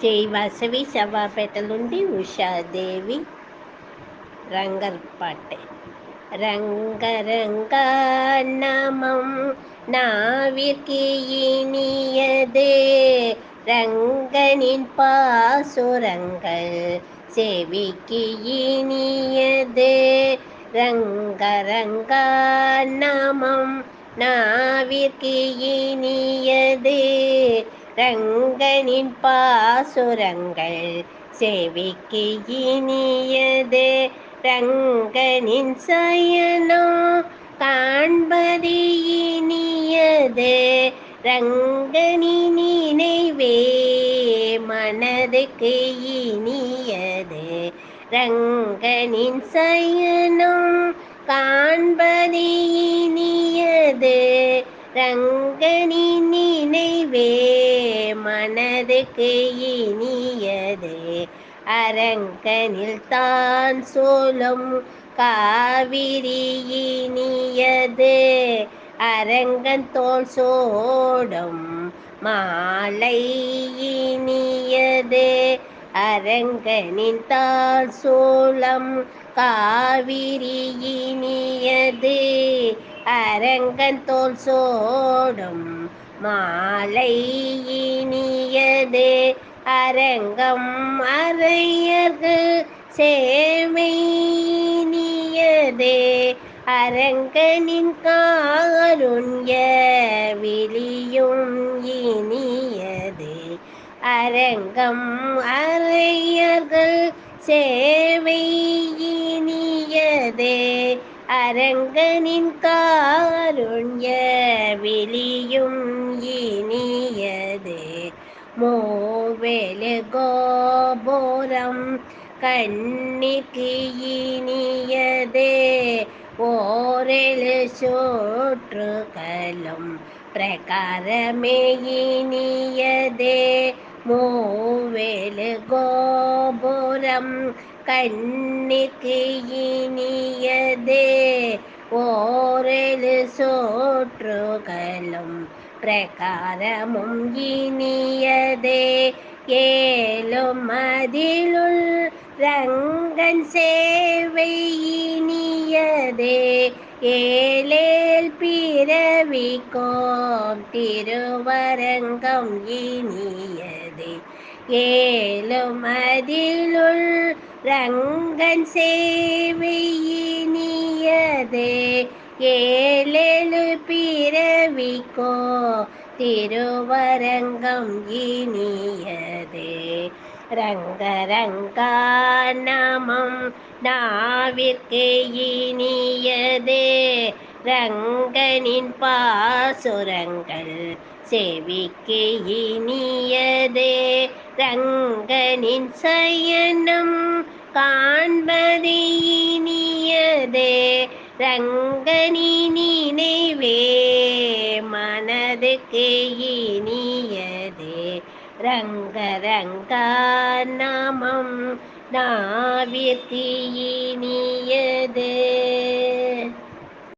జై వాసవి సభాపేటలుండి ఉషాదేవి రంగల్పాటే రంగరంగ నామం நாவிற்கு இனியதே ரங்கனின் பாசுரங்கள் செவிக்கு இனியதே ரங்கரங்க நாமம் நாவிற்கு இனியதே ரங்கனின் பாசுரங்கள் செவிக்கு இனியது. ரங்கனின் சயனோ காண்பது இனியது. ரங்கனின் நினைவே மனதுக்கு இனியது. ரங்கனின் சயனம் காண்பது இனியது. ரங்கனின் மனதுக்கு இனியது. அரங்கனில் தான் சோலம் காவிரி இனியது. அரங்கன் தோல் சோடும் மாலை இனியது. அரங்கனின் தாள் சோளம் காவிரி இனியது. அரங்கன் தோல் சோடும் மாலை இனிய இனியது அரங்கம் அறையர்கள் சேவை இனியதே அரங்கனின் காலுண்ய விழியும் இனியது. அரங்கம் அறையர்கள் சேவை இனியதே. அரங்கனின் காருண்ய விழியும் നീലഗോപുരം കണ്ണിക്കിയിനിയതേ ഓരൽ ശോട്രുകലും പ്രകാരമേയിനിയതേ മൂവേൽ ഗോപുരം കണ്ണിക്കിയിനിയതേ ഓരൽ ശോട്രുകലും പ്രകാരമും ഇനിയതേ. ஏலும் அதிலுள் ரங்கன் சேவை இனியதே. ஏழேல் பிறவிக்கோம் திருவரங்கம் இனியதே. ஏலும் அதிலுள் ரங்கன் சேவை இனியதே. ஏ திருவரங்கம் இனியதே. ரங்கரங்கா நாமம் நாவிற்கு இனியதே. ரங்கனின் பாசுரங்கள் செவிக்கு இனியதே. ரங்கனின் சயனம் காண்பது இனியதே. ரங்கனின் நினைவே மனதுக்கு இனியதே. ரங்க ரங்கா நாமம் நாவிற்கு இனியதே.